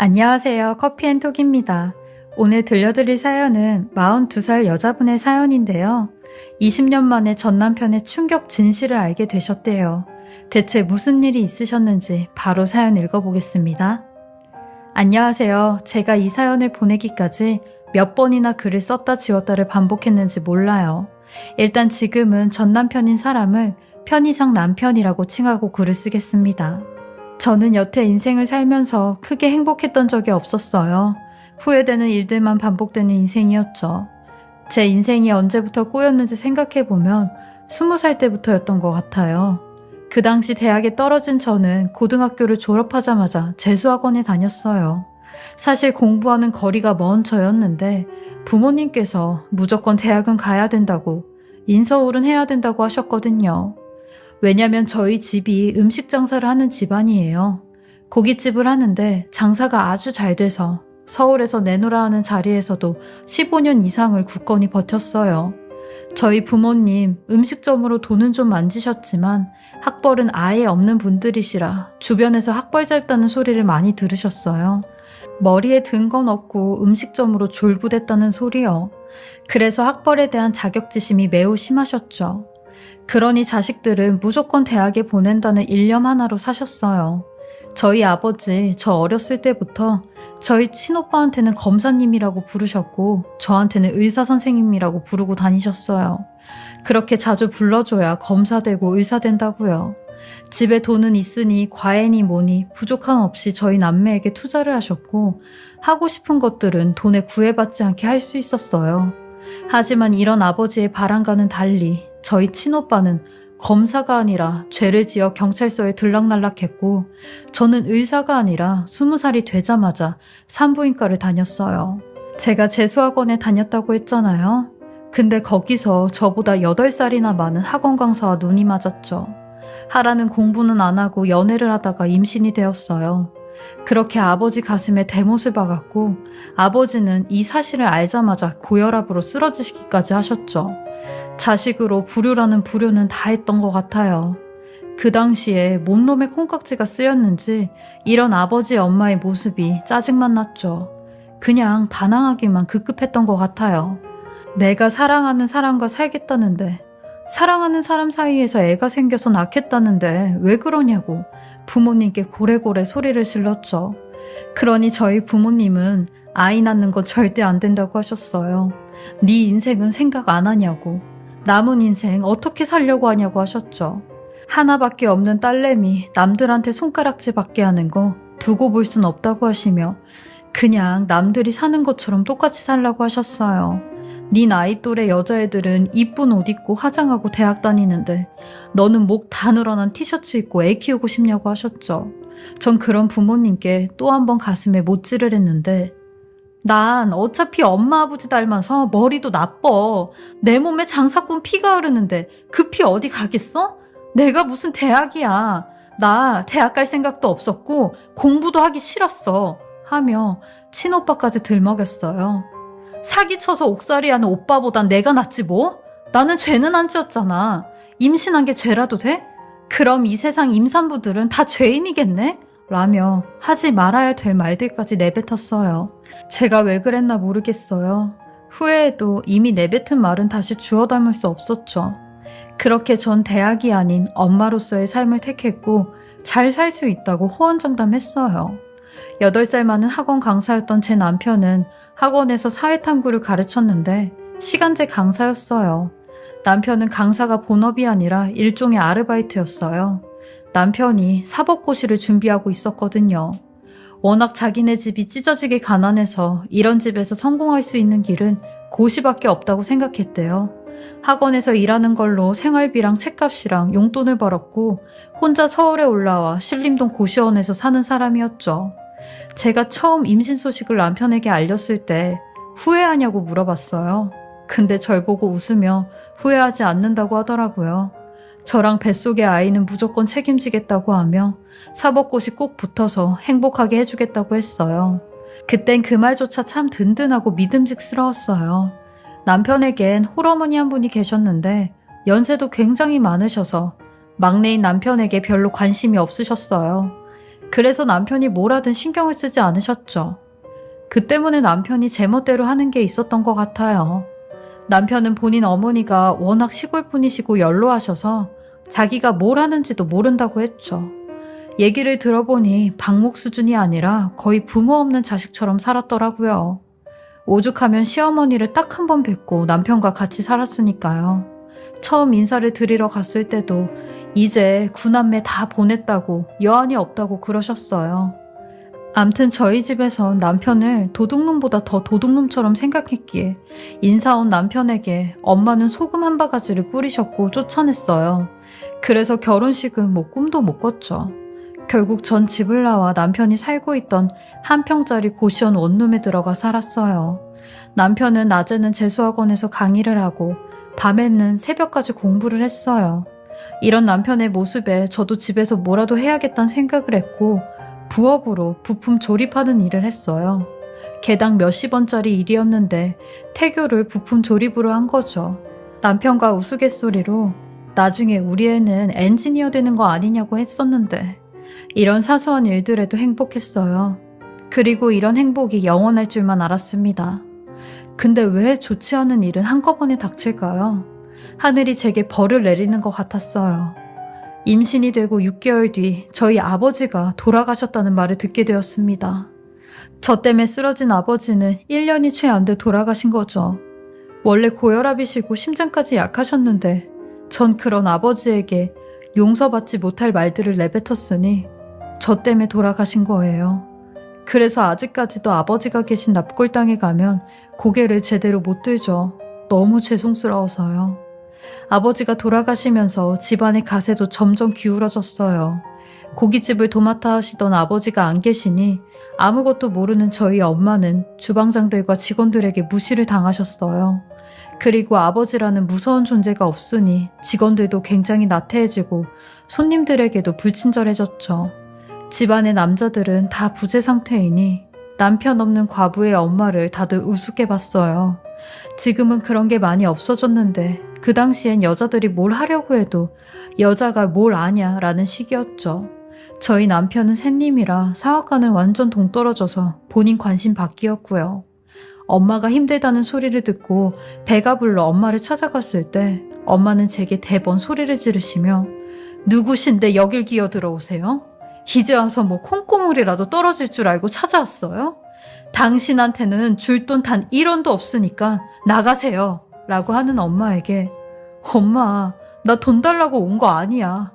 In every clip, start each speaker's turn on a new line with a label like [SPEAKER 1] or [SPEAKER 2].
[SPEAKER 1] 안녕하세요. 커피앤톡입니다. 오늘 들려드릴 사연은 42살 여자분의 사연인데요. 20년 만에 전 남편의 충격 진실을 알게 되셨대요. 대체 무슨 일이 있으셨는지 바로 사연 읽어보겠습니다. 안녕하세요. 제가 이 사연을 보내기까지 몇 번이나 글을 썼다 지웠다를 반복했는지 몰라요. 일단 지금은 전 남편인 사람을 편의상 남편이라고 칭하고 글을 쓰겠습니다. 저는 여태 인생을 살면서 크게 행복했던 적이 없었어요. 후회되는 일들만 반복되는 인생이었죠. 제 인생이 언제부터 꼬였는지 생각해보면 스무 살 때부터였던 것 같아요. 그 당시 대학에 떨어진 저는 고등학교를 졸업하자마자 재수학원에 다녔어요. 사실 공부하는 거리가 먼 저였는데 부모님께서 무조건 대학은 가야 된다고 인서울은 해야 된다고 하셨거든요. 왜냐면 저희 집이 음식 장사를 하는 집안이에요. 고깃집을 하는데 장사가 아주 잘 돼서 서울에서 내놓으라 하는 자리에서도 15년 이상을 굳건히 버텼어요. 저희 부모님 음식점으로 돈은 좀 만지셨지만 학벌은 아예 없는 분들이시라 주변에서 학벌 짧다는 소리를 많이 들으셨어요. 머리에 든 건 없고 음식점으로 졸부됐다는 소리요. 그래서 학벌에 대한 자격지심이 매우 심하셨죠. 그러니 자식들은 무조건 대학에 보낸다는 일념 하나로 사셨어요. 저희 아버지 저 어렸을 때부터 저희 친오빠한테는 검사님이라고 부르셨고 저한테는 의사 선생님이라고 부르고 다니셨어요. 그렇게 자주 불러줘야 검사되고 의사 된다고요. 집에 돈은 있으니 과외니 뭐니 부족함 없이 저희 남매에게 투자를 하셨고 하고 싶은 것들은 돈에 구애받지 않게 할 수 있었어요. 하지만 이런 아버지의 바람과는 달리 저희 친오빠는 검사가 아니라 죄를 지어 경찰서에 들락날락했고 저는 의사가 아니라 스무 살이 되자마자 산부인과를 다녔어요. 제가 재수학원에 다녔다고 했잖아요. 근데 거기서 저보다 8살이나 많은 학원 강사와 눈이 맞았죠. 하라는 공부는 안 하고 연애를 하다가 임신이 되었어요. 그렇게 아버지 가슴에 대못을 박았고 아버지는 이 사실을 알자마자 고혈압으로 쓰러지시기까지 하셨죠. 자식으로 불효라는 불효는 다 했던 것 같아요. 그 당시에 몸놈의 콩깍지가 쓰였는지 이런 아버지 엄마의 모습이 짜증만 났죠. 그냥 반항하기만 급급했던 것 같아요. 내가 사랑하는 사람과 살겠다는데 사랑하는 사람 사이에서 애가 생겨서 낳겠다는데 왜 그러냐고 부모님께 고래고래 소리를 질렀죠. 그러니 저희 부모님은 아이 낳는 건 절대 안 된다고 하셨어요. 네 인생은 생각 안 하냐고. 남은 인생 어떻게 살려고 하냐고 하셨죠. 하나밖에 없는 딸내미 남들한테 손가락질 받게 하는 거 두고 볼 순 없다고 하시며 그냥 남들이 사는 것처럼 똑같이 살라고 하셨어요. 네 나이 또래 여자애들은 이쁜 옷 입고 화장하고 대학 다니는데 너는 목 다 늘어난 티셔츠 입고 애 키우고 싶냐고 하셨죠. 전 그런 부모님께 또 한 번 가슴에 못질을 했는데 난 어차피 엄마 아버지 닮아서 머리도 나빠. 내 몸에 장사꾼 피가 흐르는데 그피 어디 가겠어? 내가 무슨 대학이야. 나 대학 갈 생각도 없었고 공부도 하기 싫었어. 하며 친오빠까지 들먹였어요. 사기쳐서 옥살이 하는 오빠보단 내가 낫지 뭐? 나는 죄는 안 지었잖아. 임신한 게 죄라도 돼? 그럼 이 세상 임산부들은 다 죄인이겠네? 라며 하지 말아야 될 말들까지 내뱉었어요. 제가 왜 그랬나 모르겠어요. 후회해도 이미 내뱉은 말은 다시 주워 담을 수 없었죠. 그렇게 전 대학이 아닌 엄마로서의 삶을 택했고 잘 살 수 있다고 호언장담했어요. 8살 많은 학원 강사였던 제 남편은 학원에서 사회탐구를 가르쳤는데 시간제 강사였어요. 남편은 강사가 본업이 아니라 일종의 아르바이트였어요. 남편이 사법고시를 준비하고 있었거든요. 워낙 자기네 집이 찢어지게 가난해서 이런 집에서 성공할 수 있는 길은 고시밖에 없다고 생각했대요. 학원에서 일하는 걸로 생활비랑 책값이랑 용돈을 벌었고 혼자 서울에 올라와 신림동 고시원에서 사는 사람이었죠. 제가 처음 임신 소식을 남편에게 알렸을 때 후회하냐고 물어봤어요. 근데 절 보고 웃으며 후회하지 않는다고 하더라고요. 저랑 뱃속의 아이는 무조건 책임지겠다고 하며 사법고시 꼭 붙어서 행복하게 해주겠다고 했어요. 그땐 그 말조차 참 든든하고 믿음직스러웠어요. 남편에겐 홀어머니 한 분이 계셨는데 연세도 굉장히 많으셔서 막내인 남편에게 별로 관심이 없으셨어요. 그래서 남편이 뭘 하든 신경을 쓰지 않으셨죠. 그 때문에 남편이 제멋대로 하는 게 있었던 것 같아요. 남편은 본인 어머니가 워낙 시골 분이시고 연로하셔서 자기가 뭘 하는지도 모른다고 했죠. 얘기를 들어보니 방목 수준이 아니라 거의 부모 없는 자식처럼 살았더라고요. 오죽하면 시어머니를 딱 한 번 뵙고 남편과 같이 살았으니까요. 처음 인사를 드리러 갔을 때도 이제 구남매 다 보냈다고 여한이 없다고 그러셨어요. 암튼 저희 집에선 남편을 도둑놈보다 더 도둑놈처럼 생각했기에 인사 온 남편에게 엄마는 소금 한 바가지를 뿌리셨고 쫓아냈어요. 그래서 결혼식은 뭐 꿈도 못 꿨죠. 결국 전 집을 나와 남편이 살고 있던 한 평짜리 고시원 원룸에 들어가 살았어요. 남편은 낮에는 재수학원에서 강의를 하고 밤에는 새벽까지 공부를 했어요. 이런 남편의 모습에 저도 집에서 뭐라도 해야겠다는 생각을 했고 부업으로 부품 조립하는 일을 했어요. 개당 몇십 원짜리 일이었는데 태교를 부품 조립으로 한 거죠. 남편과 우스갯소리로 나중에 우리 애는 엔지니어 되는 거 아니냐고 했었는데 이런 사소한 일들에도 행복했어요. 그리고 이런 행복이 영원할 줄만 알았습니다. 근데 왜 좋지 않은 일은 한꺼번에 닥칠까요? 하늘이 제게 벌을 내리는 것 같았어요. 임신이 되고 6개월 뒤 저희 아버지가 돌아가셨다는 말을 듣게 되었습니다. 저 때문에 쓰러진 아버지는 1년이 채 안 돼 돌아가신 거죠. 원래 고혈압이시고 심장까지 약하셨는데 전 그런 아버지에게 용서받지 못할 말들을 내뱉었으니 저 때문에 돌아가신 거예요. 그래서 아직까지도 아버지가 계신 납골당에 가면 고개를 제대로 못 들죠. 너무 죄송스러워서요. 아버지가 돌아가시면서 집안의 가세도 점점 기울어졌어요. 고깃집을 도맡아 하시던 아버지가 안 계시니 아무것도 모르는 저희 엄마는 주방장들과 직원들에게 무시를 당하셨어요. 그리고 아버지라는 무서운 존재가 없으니 직원들도 굉장히 나태해지고 손님들에게도 불친절해졌죠. 집안의 남자들은 다 부재 상태이니 남편 없는 과부의 엄마를 다들 우습게 봤어요. 지금은 그런 게 많이 없어졌는데 그 당시엔 여자들이 뭘 하려고 해도 여자가 뭘 아냐 라는 시기였죠. 저희 남편은 샌님이라 사학과는 완전 동떨어져서 본인 관심 받기였고요. 엄마가 힘들다는 소리를 듣고 배가 불러 엄마를 찾아갔을 때 엄마는 제게 대번 소리를 지르시며 누구신데 여길 기어 들어오세요? 이제 와서 뭐 콩고물이라도 떨어질 줄 알고 찾아왔어요? 당신한테는 줄 돈 단 1원도 없으니까 나가세요. 라고 하는 엄마에게 엄마, 나 돈 달라고 온 거 아니야.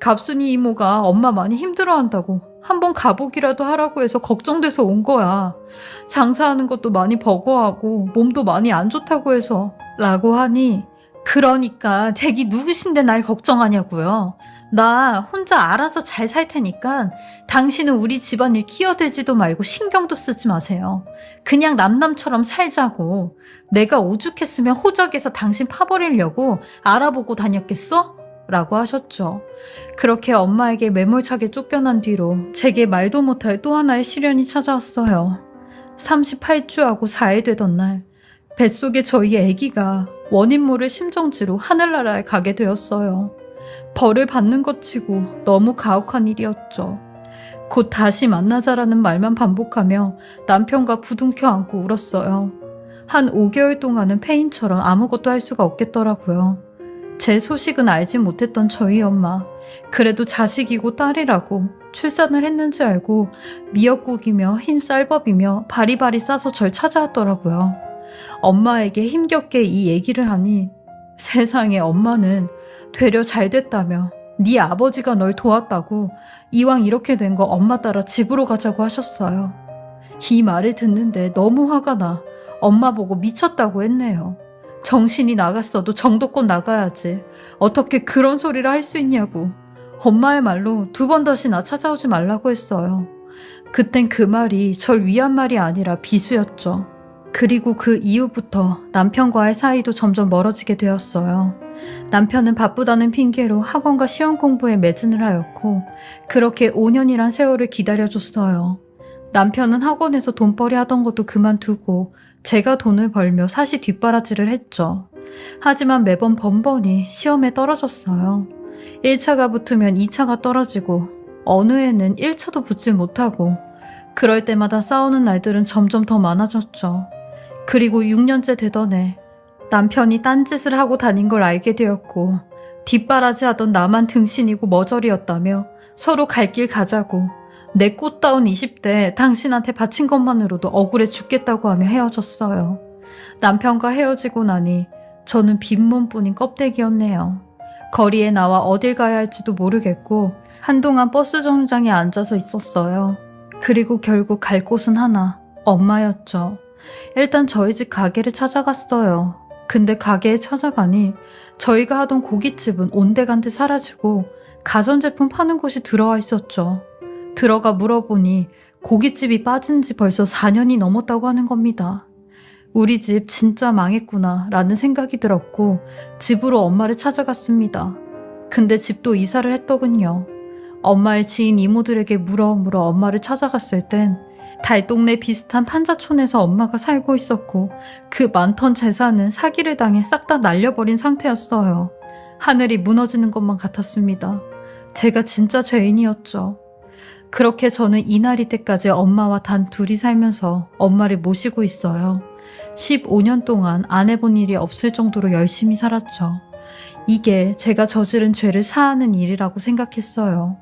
[SPEAKER 1] 갑순이 이모가 엄마 많이 힘들어 한다고 한번 가보기라도 하라고 해서 걱정돼서 온 거야. 장사하는 것도 많이 버거하고 몸도 많이 안 좋다고 해서 라고 하니 그러니까 댁이 누구신데 날 걱정하냐고요. 나 혼자 알아서 잘 살 테니까 당신은 우리 집안일 끼어들지도 말고 신경도 쓰지 마세요. 그냥 남남처럼 살자고. 내가 오죽했으면 호적에서 당신 파버리려고 알아보고 다녔겠어? 라고 하셨죠. 그렇게 엄마에게 매몰차게 쫓겨난 뒤로 제게 말도 못할 또 하나의 시련이 찾아왔어요. 38주하고 4일 되던 날, 뱃속에 저희 아기가 원인 모를 심정지로 하늘나라에 가게 되었어요. 벌을 받는 것 치고 너무 가혹한 일이었죠. 곧 다시 만나자라는 말만 반복하며 남편과 부둥켜 안고 울었어요. 한 5개월 동안은 폐인처럼 아무것도 할 수가 없겠더라고요. 제 소식은 알지 못했던 저희 엄마. 그래도 자식이고 딸이라고 출산을 했는지 알고 미역국이며 흰 쌀밥이며 바리바리 싸서 절 찾아왔더라고요. 엄마에게 힘겹게 이 얘기를 하니 세상에 엄마는 되려 잘 됐다며 네 아버지가 널 도왔다고 이왕 이렇게 된 거 엄마 따라 집으로 가자고 하셨어요. 이 말을 듣는데 너무 화가 나 엄마 보고 미쳤다고 했네요. 정신이 나갔어도 정도껏 나가야지. 어떻게 그런 소리를 할 수 있냐고. 엄마의 말로 두 번 다시 나 찾아오지 말라고 했어요. 그땐 그 말이 절 위한 말이 아니라 비수였죠. 그리고 그 이후부터 남편과의 사이도 점점 멀어지게 되었어요. 남편은 바쁘다는 핑계로 학원과 시험 공부에 매진을 하였고, 그렇게 5년이란 세월을 기다려줬어요. 남편은 학원에서 돈벌이 하던 것도 그만두고, 제가 돈을 벌며 사시 뒷바라지를 했죠. 하지만 매번 번번이 시험에 떨어졌어요. 1차가 붙으면 2차가 떨어지고, 어느 해는 1차도 붙질 못하고 그럴 때마다 싸우는 날들은 점점 더 많아졌죠. 그리고 6년째 되던 해 남편이 딴짓을 하고 다닌 걸 알게 되었고 뒷바라지 하던 나만 등신이고 머저리였다며 서로 갈 길 가자고 내 꽃다운 20대 당신한테 바친 것만으로도 억울해 죽겠다고 하며 헤어졌어요. 남편과 헤어지고 나니 저는 빈몸뿐인 껍데기였네요. 거리에 나와 어딜 가야 할지도 모르겠고 한동안 버스 정류장에 앉아서 있었어요. 그리고 결국 갈 곳은 하나, 엄마였죠. 일단 저희 집 가게를 찾아갔어요. 근데 가게에 찾아가니 저희가 하던 고깃집은 온데간데 사라지고 가전제품 파는 곳이 들어와 있었죠. 들어가 물어보니 고깃집이 빠진 지 벌써 4년이 넘었다고 하는 겁니다. 우리 집 진짜 망했구나 라는 생각이 들었고 집으로 엄마를 찾아갔습니다. 근데 집도 이사를 했더군요. 엄마의 지인 이모들에게 물어 물어 엄마를 찾아갔을 땐 달동네 비슷한 판자촌에서 엄마가 살고 있었고 그 많던 재산은 사기를 당해 싹 다 날려버린 상태였어요. 하늘이 무너지는 것만 같았습니다. 제가 진짜 죄인이었죠. 그렇게 저는 이날이 때까지 엄마와 단 둘이 살면서 엄마를 모시고 있어요. 15년 동안 안 해본 일이 없을 정도로 열심히 살았죠. 이게 제가 저지른 죄를 사하는 일이라고 생각했어요.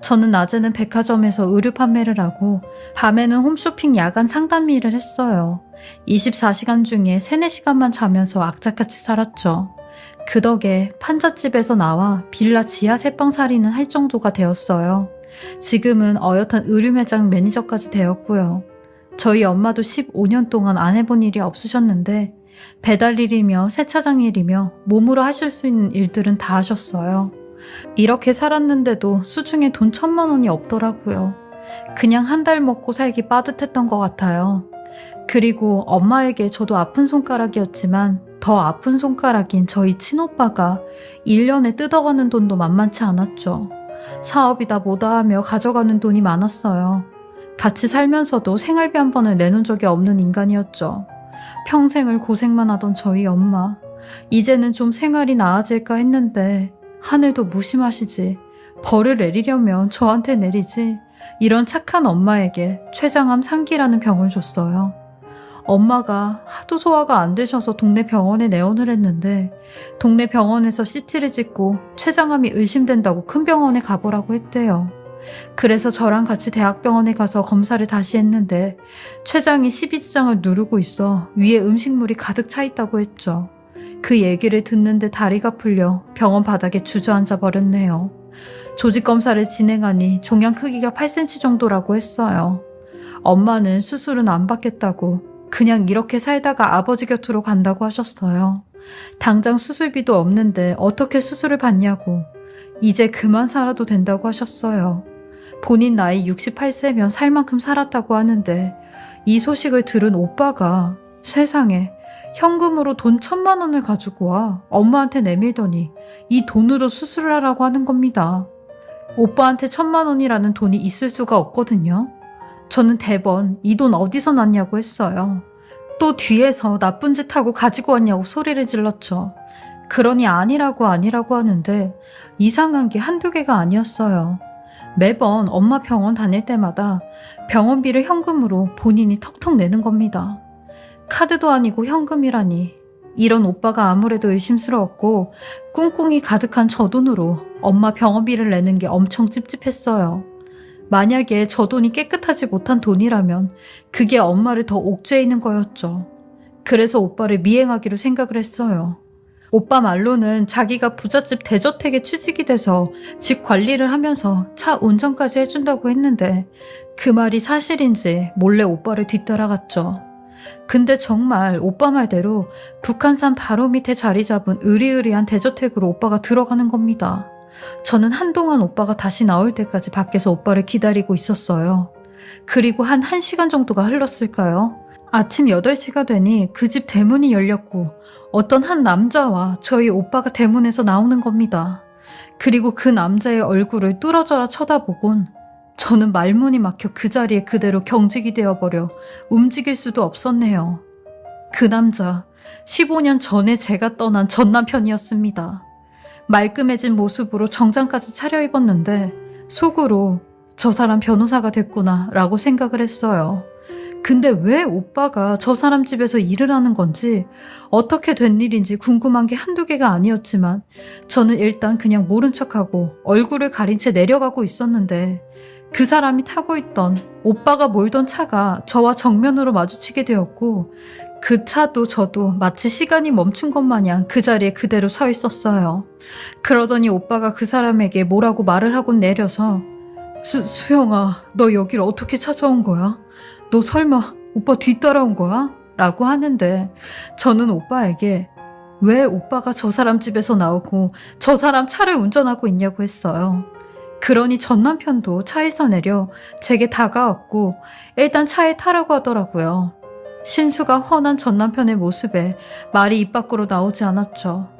[SPEAKER 1] 저는 낮에는 백화점에서 의류 판매를 하고 밤에는 홈쇼핑 야간 상담 일을 했어요. 24시간 중에 3, 4시간만 자면서 악착같이 살았죠. 그 덕에 판잣집에서 나와 빌라 지하 새빵살이는 할 정도가 되었어요. 지금은 어엿한 의류 매장 매니저까지 되었고요. 저희 엄마도 15년 동안 안 해본 일이 없으셨는데 배달 일이며 세차장 일이며 몸으로 하실 수 있는 일들은 다 하셨어요. 이렇게 살았는데도 수중에 돈 천만 원이 없더라고요. 그냥 한 달 먹고 살기 빠듯했던 것 같아요. 그리고 엄마에게 저도 아픈 손가락이었지만 더 아픈 손가락인 저희 친오빠가 1년에 뜯어가는 돈도 만만치 않았죠. 사업이다 뭐다 하며 가져가는 돈이 많았어요. 같이 살면서도 생활비 한 번을 내놓은 적이 없는 인간이었죠. 평생을 고생만 하던 저희 엄마. 이제는 좀 생활이 나아질까 했는데 하늘도 무심하시지. 벌을 내리려면 저한테 내리지. 이런 착한 엄마에게 췌장암 3기라는 병을 줬어요. 엄마가 하도 소화가 안 되셔서 동네 병원에 내원을 했는데 동네 병원에서 CT를 찍고 췌장암이 의심된다고 큰 병원에 가보라고 했대요. 그래서 저랑 같이 대학병원에 가서 검사를 다시 했는데 췌장이 12지장을 누르고 있어 위에 음식물이 가득 차 있다고 했죠. 그 얘기를 듣는데 다리가 풀려 병원 바닥에 주저앉아 버렸네요. 조직 검사를 진행하니 종양 크기가 8cm 정도라고 했어요. 엄마는 수술은 안 받겠다고 그냥 이렇게 살다가 아버지 곁으로 간다고 하셨어요. 당장 수술비도 없는데 어떻게 수술을 받냐고. 이제 그만 살아도 된다고 하셨어요. 본인 나이 68세면 살 만큼 살았다고 하는데 이 소식을 들은 오빠가 세상에 현금으로 돈 천만 원을 가지고 와 엄마한테 내밀더니 이 돈으로 수술을 하라고 하는 겁니다. 오빠한테 천만 원이라는 돈이 있을 수가 없거든요. 저는 대번 이 돈 어디서 났냐고 했어요. 또 뒤에서 나쁜 짓 하고 가지고 왔냐고 소리를 질렀죠. 그러니 아니라고 아니라고 하는데 이상한 게 한두 개가 아니었어요. 매번 엄마 병원 다닐 때마다 병원비를 현금으로 본인이 턱턱 내는 겁니다. 카드도 아니고 현금이라니. 이런 오빠가 아무래도 의심스러웠고 꿍꿍이 가득한 저 돈으로 엄마 병원비를 내는 게 엄청 찝찝했어요. 만약에 저 돈이 깨끗하지 못한 돈이라면 그게 엄마를 더 옥죄이는 거였죠. 그래서 오빠를 미행하기로 생각을 했어요. 오빠 말로는 자기가 부잣집 대저택에 취직이 돼서 집 관리를 하면서 차 운전까지 해준다고 했는데 그 말이 사실인지 몰래 오빠를 뒤따라갔죠. 근데 정말 오빠 말대로 북한산 바로 밑에 자리 잡은 으리으리한 대저택으로 오빠가 들어가는 겁니다. 저는 한동안 오빠가 다시 나올 때까지 밖에서 오빠를 기다리고 있었어요. 그리고 한 1시간 정도가 흘렀을까요? 아침 8시가 되니 그 집 대문이 열렸고 어떤 한 남자와 저희 오빠가 대문에서 나오는 겁니다. 그리고 그 남자의 얼굴을 뚫어져라 쳐다보곤 저는 말문이 막혀 그 자리에 그대로 경직이 되어버려 움직일 수도 없었네요. 그 남자, 15년 전에 제가 떠난 전 남편이었습니다. 말끔해진 모습으로 정장까지 차려입었는데 속으로 저 사람 변호사가 됐구나 라고 생각을 했어요. 근데 왜 오빠가 저 사람 집에서 일을 하는 건지 어떻게 된 일인지 궁금한 게 한두 개가 아니었지만 저는 일단 그냥 모른 척하고 얼굴을 가린 채 내려가고 있었는데 그 사람이 타고 있던 오빠가 몰던 차가 저와 정면으로 마주치게 되었고 그 차도 저도 마치 시간이 멈춘 것 마냥 그 자리에 그대로 서 있었어요. 그러더니 오빠가 그 사람에게 뭐라고 말을 하고 내려서 수, 수영아, 너 여기를 어떻게 찾아온 거야? 너 설마 오빠 뒤따라온 거야? 라고 하는데 저는 오빠에게 왜 오빠가 저 사람 집에서 나오고 저 사람 차를 운전하고 있냐고 했어요. 그러니 전 남편도 차에서 내려 제게 다가왔고 일단 차에 타라고 하더라고요. 신수가 훤한 전 남편의 모습에 말이 입 밖으로 나오지 않았죠.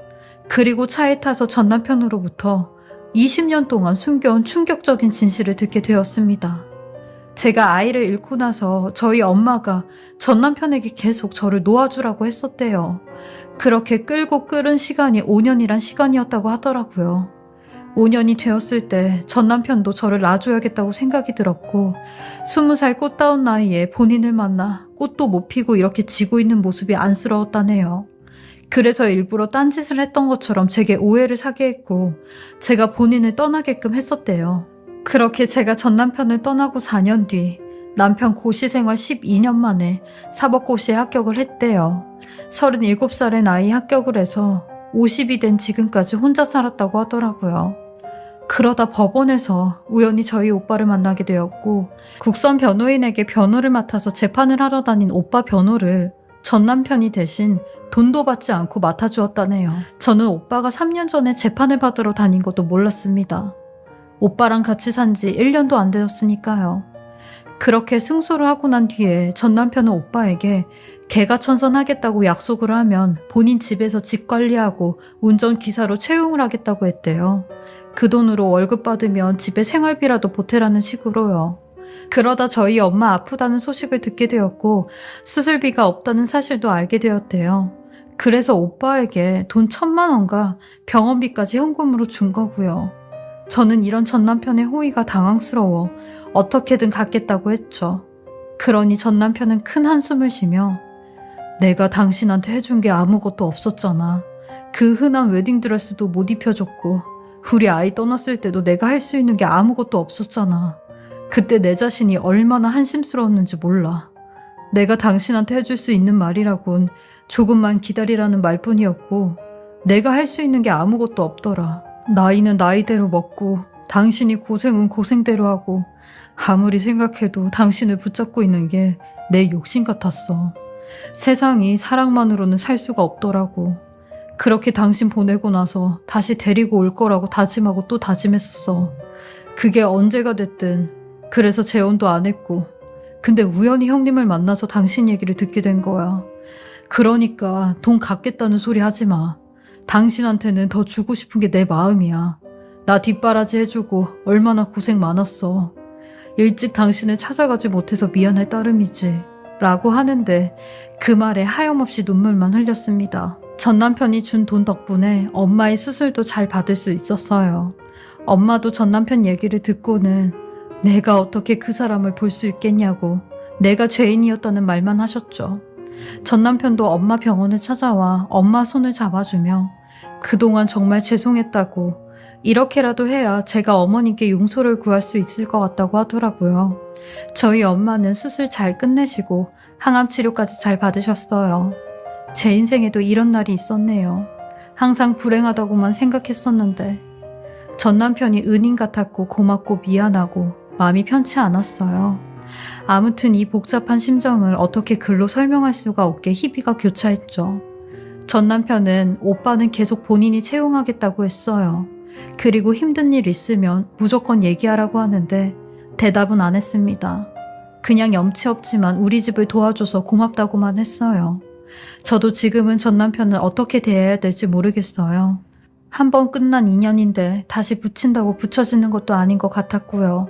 [SPEAKER 1] 그리고 차에 타서 전 남편으로부터 20년 동안 숨겨온 충격적인 진실을 듣게 되었습니다. 제가 아이를 잃고 나서 저희 엄마가 전 남편에게 계속 저를 놓아주라고 했었대요. 그렇게 끌고 끌은 시간이 5년이란 시간이었다고 하더라고요. 5년이 되었을 때 전 남편도 저를 놔줘야겠다고 생각이 들었고, 20살 꽃다운 나이에 본인을 만나 꽃도 못 피고 이렇게 지고 있는 모습이 안쓰러웠다네요. 그래서 일부러 딴짓을 했던 것처럼 제게 오해를 사게 했고, 제가 본인을 떠나게끔 했었대요. 그렇게 제가 전 남편을 떠나고 4년 뒤, 남편 고시 생활 12년 만에 사법고시에 합격을 했대요. 37살의 나이 합격을 해서 50이 된 지금까지 혼자 살았다고 하더라고요. 그러다 법원에서 우연히 저희 오빠를 만나게 되었고, 국선 변호인에게 변호를 맡아서 재판을 하러 다닌 오빠 변호를 전 남편이 대신 돈도 받지 않고 맡아주었다네요. 저는 오빠가 3년 전에 재판을 받으러 다닌 것도 몰랐습니다. 오빠랑 같이 산 지 1년도 안 되었으니까요. 그렇게 승소를 하고 난 뒤에 전 남편은 오빠에게 개가 천선하겠다고 약속을 하면 본인 집에서 집 관리하고 운전기사로 채용을 하겠다고 했대요. 그 돈으로 월급 받으면 집에 생활비라도 보태라는 식으로요. 그러다 저희 엄마 아프다는 소식을 듣게 되었고 수술비가 없다는 사실도 알게 되었대요. 그래서 오빠에게 돈 천만 원과 병원비까지 현금으로 준 거고요. 저는 이런 전 남편의 호의가 당황스러워 어떻게든 갚겠다고 했죠. 그러니 전 남편은 큰 한숨을 쉬며 내가 당신한테 해준 게 아무것도 없었잖아. 그 흔한 웨딩드레스도 못 입혀줬고 우리 아이 떠났을 때도 내가 할 수 있는 게 아무것도 없었잖아. 그때 내 자신이 얼마나 한심스러웠는지 몰라. 내가 당신한테 해줄 수 있는 말이라곤 조금만 기다리라는 말뿐이었고 내가 할 수 있는 게 아무것도 없더라. 나이는 나이대로 먹고 당신이 고생은 고생대로 하고 아무리 생각해도 당신을 붙잡고 있는 게 내 욕심 같았어. 세상이 사랑만으로는 살 수가 없더라고. 그렇게 당신 보내고 나서 다시 데리고 올 거라고 다짐하고 또 다짐했었어. 그게 언제가 됐든 그래서 재혼도 안 했고 근데 우연히 형님을 만나서 당신 얘기를 듣게 된 거야. 그러니까 돈 갚겠다는 소리 하지 마. 당신한테는 더 주고 싶은 게 내 마음이야. 나 뒷바라지 해주고 얼마나 고생 많았어. 일찍 당신을 찾아가지 못해서 미안할 따름이지. 라고 하는데 그 말에 하염없이 눈물만 흘렸습니다. 전 남편이 준 돈 덕분에 엄마의 수술도 잘 받을 수 있었어요. 엄마도 전 남편 얘기를 듣고는 내가 어떻게 그 사람을 볼 수 있겠냐고 내가 죄인이었다는 말만 하셨죠. 전 남편도 엄마 병원에 찾아와 엄마 손을 잡아주며 그동안 정말 죄송했다고 이렇게라도 해야 제가 어머니께 용서를 구할 수 있을 것 같다고 하더라고요. 저희 엄마는 수술 잘 끝내시고 항암 치료까지 잘 받으셨어요. 제 인생에도 이런 날이 있었네요. 항상 불행하다고만 생각했었는데 전 남편이 은인 같았고 고맙고 미안하고 마음이 편치 않았어요. 아무튼 이 복잡한 심정을 어떻게 글로 설명할 수가 없게 희비가 교차했죠. 전 남편은 오빠는 계속 본인이 채용하겠다고 했어요. 그리고 힘든 일 있으면 무조건 얘기하라고 하는데 대답은 안 했습니다. 그냥 염치 없지만 우리 집을 도와줘서 고맙다고만 했어요. 저도 지금은 전 남편을 어떻게 대해야 될지 모르겠어요. 한 번 끝난 인연인데 다시 붙인다고 붙여지는 것도 아닌 것 같았고요.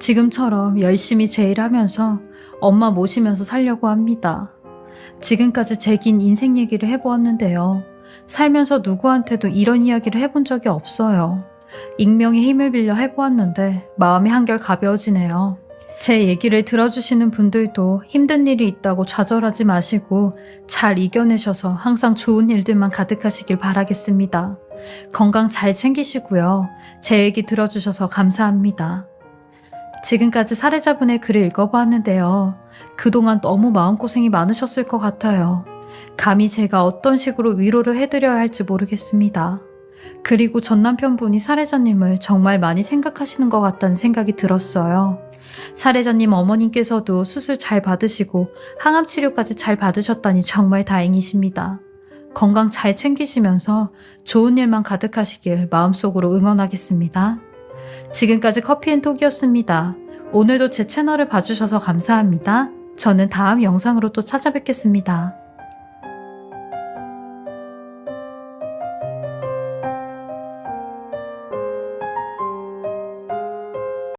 [SPEAKER 1] 지금처럼 열심히 제 일 하면서 엄마 모시면서 살려고 합니다. 지금까지 제 긴 인생 얘기를 해보았는데요. 살면서 누구한테도 이런 이야기를 해본 적이 없어요. 익명의 힘을 빌려 해보았는데 마음이 한결 가벼워지네요. 제 얘기를 들어주시는 분들도 힘든 일이 있다고 좌절하지 마시고 잘 이겨내셔서 항상 좋은 일들만 가득하시길 바라겠습니다. 건강 잘 챙기시고요. 제 얘기 들어주셔서 감사합니다. 지금까지 사례자분의 글을 읽어보았는데요. 그동안 너무 마음고생이 많으셨을 것 같아요. 감히 제가 어떤 식으로 위로를 해드려야 할지 모르겠습니다. 그리고 전 남편분이 사례자님을 정말 많이 생각하시는 것 같다는 생각이 들었어요. 사례자님 어머님께서도 수술 잘 받으시고 항암 치료까지 잘 받으셨다니 정말 다행이십니다. 건강 잘 챙기시면서 좋은 일만 가득하시길 마음속으로 응원하겠습니다. 지금까지 커피앤톡이었습니다. 오늘도 제 채널을 봐주셔서 감사합니다. 저는 다음 영상으로 또 찾아뵙겠습니다.